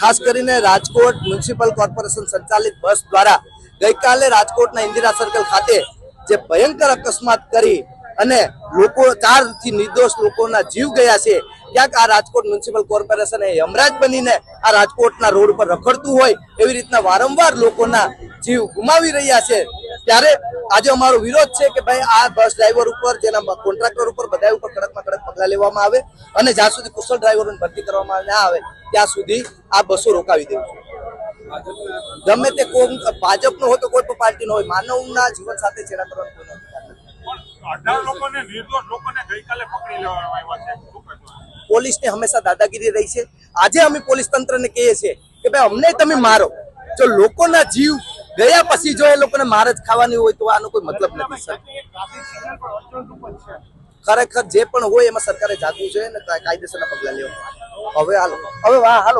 ખાસ કરીને Rajkot municipal corporation સંચાલિત બસ દ્વારા ગઈકાલે રાજકોટના ઇન્દિરા સર્કલ ખાતે જે ભયંકર અકસ્માત કરી અને લોકો ચારથી નિર્દોષ લોકોના જીવ ગયા છે, ક્યાંક આ રાજકોટ મ્યુનિસિપલ કોર્પોરેશન એ યમરાજ બનીને આ રાજકોટના રોડ પર રખડતું હોય એવી રીતના વારંવાર લોકોના જીવ ગુમાવી રહ્યા છે. ત્યારે આજે અમારો વિરોધ છે કે ભાઈ આ બસ ડ્રાઈવર ઉપર, જેના કોન્ટ્રાક્ટર ઉપર બધા ઉપર કડક લેવામાં આવે અને જ્યાં સુધી કુશળ ડ્રાઈવરોની ભરતી કરવામાં ના આવે ત્યાં સુધી આ બસો રોકાવી દેવી ગમે તે કોઈ ભાજપનો હોય તો કોઈ પણ પાર્ટીનો હોય માનવના જીવન સાથે છેડા કરવાનો પોલીસને હંમેશા દાદાગીરી રહી છે. આજે અમે પોલીસ તંત્રને કહીએ છીએ કે ભાઈ અમને તમે મારો. જો લોકોના જીવ ગયા પછી જો એ લોકોને માર જ ખાવાની હોય તો આનો કોઈ મતલબ નથી સર ખરેખર જે પણ હોય એમાં સરકારે જાગવું જોઈએ ને કાયદેસરના પગલા લેવા. હવે હાલો. હવે વાહ હાલો.